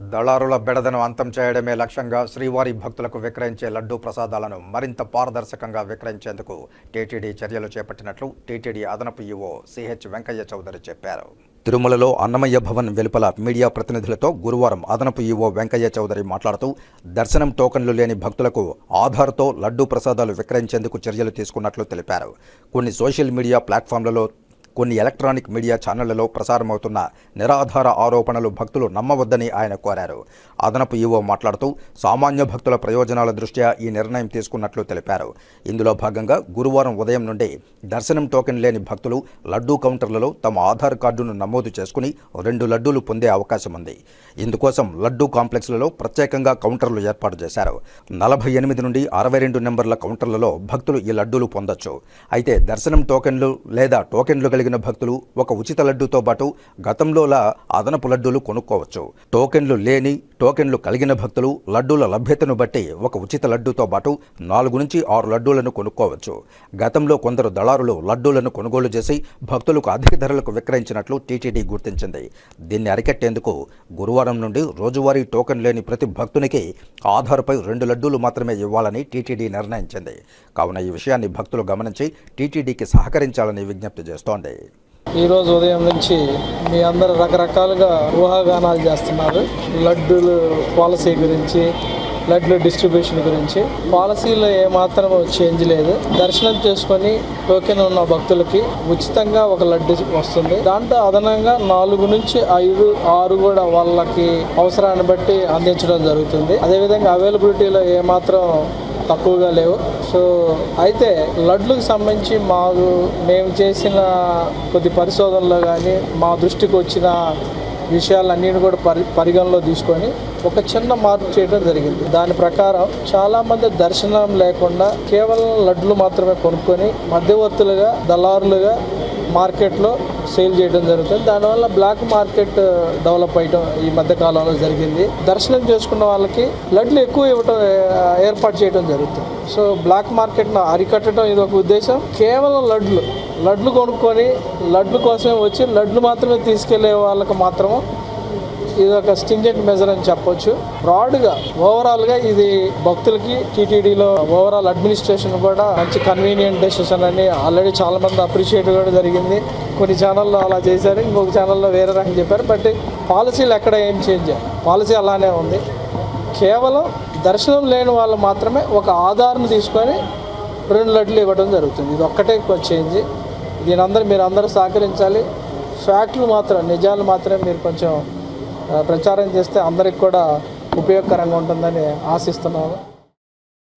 దళారుల బెడదను అంతం చేయడమే లక్ష్యంగా శ్రీవారి భక్తులకు విక్రయించే లడ్డూ ప్రసాదాలను మరింత పారదర్శకంగా విక్రయించేందుకు టీటీడీ చర్యలు చేపట్టినట్లు టీటీడీ అదనపు ఈవో సిహెచ్ వెంకయ్య చౌదరి చెప్పారు. తిరుమలలో అన్నమయ్య భవన్ వెలుపల మీడియా ప్రతినిధులతో గురువారం అదనపు ఈవో వెంకయ్య చౌదరి మాట్లాడుతూ దర్శనం టోకన్లు లేని భక్తులకు ఆధార్తో లడ్డూ ప్రసాదాలు విక్రయించేందుకు చర్యలు తీసుకున్నట్లు తెలిపారు. కొన్ని సోషల్ మీడియా ప్లాట్ఫామ్లలో కొన్ని ఎలక్ట్రానిక్ మీడియా ఛానళ్ళలో ప్రసారమవుతున్న నిరాధార ఆరోపణలు భక్తులు నమ్మవద్దని ఆయన కోరారు. అదనపు ఈవో మాట్లాడుతూ సామాన్య భక్తుల ప్రయోజనాల దృష్ట్యా ఈ నిర్ణయం తీసుకున్నట్లు తెలిపారు. ఇందులో భాగంగా గురువారం ఉదయం నుండి దర్శనం టోకెన్ లేని భక్తులు లడ్డూ కౌంటర్లలో తమ ఆధార్ కార్డును నమోదు చేసుకుని రెండు లడ్డూలు పొందే అవకాశం ఉంది. ఇందుకోసం లడ్డూ కాంప్లెక్స్లలో ప్రత్యేకంగా కౌంటర్లు ఏర్పాటు చేశారు. నలభై ఎనిమిది నుండి అరవై రెండు నెంబర్ల కౌంటర్లలో భక్తులు ఈ లడ్డూలు పొందొచ్చు. అయితే దర్శనం టోకెన్లు లేదా టోకెన్లు కలిగిన భక్తులు ఒక ఉచిత లడ్డూతో పాటు గతంలోలా అదనపు లడ్డూలు కొనుక్కోవచ్చు. టోకెన్లు లేని టోకెన్లు కలిగిన భక్తులు లడ్డూల లభ్యతను బట్టి ఒక ఉచిత లడ్డూతో పాటు నాలుగు నుంచి ఆరు లడ్డూలను కొనుక్కోవచ్చు. గతంలో కొందరు దళారులు లడ్డూలను కొనుగోలు చేసి భక్తులకు అధిక ధరలకు విక్రయించినట్లు టీటీడీ గుర్తించింది. దీన్ని అరికట్టేందుకు గురువారం నుండి రోజువారీ టోకెన్ లేని ప్రతి భక్తునికి ఆధార్పై రెండు లడ్డూలు మాత్రమే ఇవ్వాలని టీటీడీ నిర్ణయించింది. కావున ఈ విషయాన్ని భక్తులు గమనించి టీటీడీకి సహకరించాలని విజ్ఞప్తి చేస్తోంది. ఈ రోజు ఉదయం నుంచి మీ అందరు రకరకాలుగా ఊహాగానాలు చేస్తున్నారు. లడ్డూలు పాలసీ గురించి లడ్లు డిస్ట్రిబ్యూషన్ గురించి. పాలసీలో ఏమాత్రం చేంజ్ లేదు. దర్శనం చేసుకొని టోకెన్ ఉన్న భక్తులకి ఉచితంగా ఒక లడ్డు వస్తుంది. దాంట్లో అదనంగా నాలుగు నుంచి ఐదు ఆరు కూడా వాళ్ళకి అవసరాన్ని బట్టి అందించడం జరుగుతుంది. అదేవిధంగా అవైలబిలిటీలో ఏమాత్రం తక్కువగా లేవు. సో అయితే లడ్లకు సంబంధించి మాకు మేము చేసిన కొద్ది పరిశోధనలో కానీ మా దృష్టికి వచ్చిన విషయాలన్నీ కూడా పరి పరిగణలో తీసుకొని ఒక చిన్న మార్పు చేయడం జరిగింది. దాని ప్రకారం చాలామంది దర్శనం లేకుండా కేవలం లడ్లు మాత్రమే కొనుక్కొని మధ్యవర్తులుగా దళారులుగా మార్కెట్లో సేల్ చేయడం జరుగుతుంది. దానివల్ల బ్లాక్ మార్కెట్ డెవలప్ అయ్యడం ఈ మధ్య కాలంలో జరిగింది. దర్శనం చేసుకున్న వాళ్ళకి లడ్లు ఎక్కువ ఇవ్వటం ఏర్పాటు చేయడం జరుగుతుంది. సో బ్లాక్ మార్కెట్ను అరికట్టడం ఇది ఒక ఉద్దేశం. కేవలం లడ్లు లడ్లు కొనుక్కొని లడ్లు కోసమే వచ్చి లడ్లు మాత్రమే తీసుకెళ్ళే వాళ్ళకి మాత్రము ఇది ఒక స్టింజెంట్ మెజర్ అని చెప్పొచ్చు. బ్రాడ్గా ఓవరాల్గా ఇది భక్తులకి టీటీడీలో ఓవరాల్ అడ్మినిస్ట్రేషన్ కూడా మంచి కన్వీనియంట్ డెసిషన్ అని ఆల్రెడీ చాలా మంది అప్రిషియేట్ కూడా జరిగింది. కొన్ని ఛానల్లో అలా చేశారు ఇంకొక ఛానల్లో వేరే రకం చెప్పారు. బట్ పాలసీలు ఎక్కడ ఏం చేంజ్ పాలసీ అలానే ఉంది. కేవలం దర్శనం లేని వాళ్ళు మాత్రమే ఒక ఆధార్ను తీసుకొని రెండు లడ్లు ఇవ్వడం జరుగుతుంది. ఇది ఒక్కటే చేంజ్ దీని అందరూ మీరు అందరూ సహకరించాలి. ఫ్యాక్ట్లు మాత్రం నిజాలు మాత్రమే మీరు కొంచెం ప్రచారం చేస్తే అందరికి కూడా ఉపయోగకరంగా ఉంటుందని ఆశిస్తున్నాము